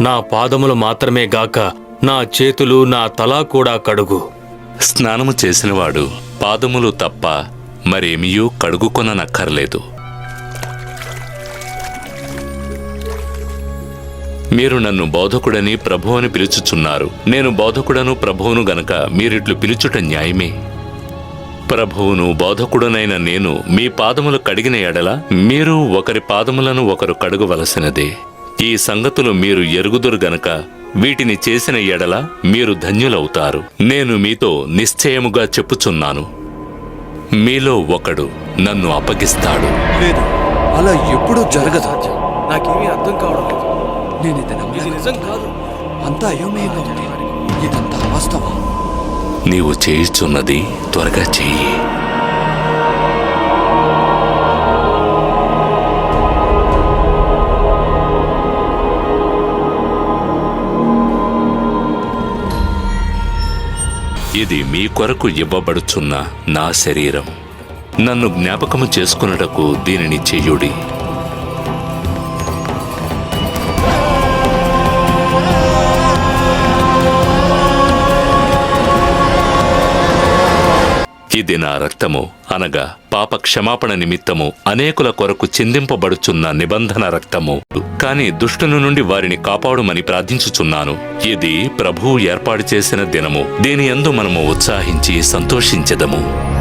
నా పాదములు మాత్రమే గాక నా చేతులు నా తల కూడా కడుగు. స్నానము చేసినవాడు పాదములు తప్ప మరేమియూ కడుగుకొననక్కర్లేదు. మీరు నన్ను బోధకుడని ప్రభు అని పిలుచుచున్నారు. నేను బోధకుడను ప్రభువును గనక మీరిట్లు పిలుచుట న్యాయమే. ప్రభువును బోధకుడునైన నేను మీ పాదములు కడిగిన ఎడల మీరు ఒకరి పాదములను ఒకరు కడుగవలసినదే. ఈ సంగతులు మీరు ఎరుగుదురు గనక వీటిని చేసిన ఎడల మీరు ధన్యులవుతారు. నేను మీతో నిశ్చయముగా చెప్పుచున్నాను. మీలో ఒకడు నన్ను అప్పగిస్తాడు. లేదు అలా ఎప్పుడూ జరగదు. నాకేమీ అర్థం కావడం లేదు. నేను ఇది నిజం కాదు. అంతా అయోమయంగా ఉంది. ఇదంతా వాస్తవం. నీవు చేయుచున్నది త్వరగా చెయ్యి ఇది మీ కొరకు ఇవ్వబడుచున్న నా శరీరం. నన్ను జ్ఞాపకము చేసుకున్నటకు దీనిని చెయ్యుడి ఇది నా రక్తము అనగా పాప క్షమాపణ నిమిత్తము అనేకుల కొరకు చిందింపబడుచున్న నిబంధన రక్తము. కాని దుష్టుని నుండి వారిని కాపాడుమని ప్రార్థించుచున్నాను. ఇది ప్రభువు ఏర్పాటు చేసిన దినము. దీని ఎందు మనము ఉత్సాహించి సంతోషించెదము.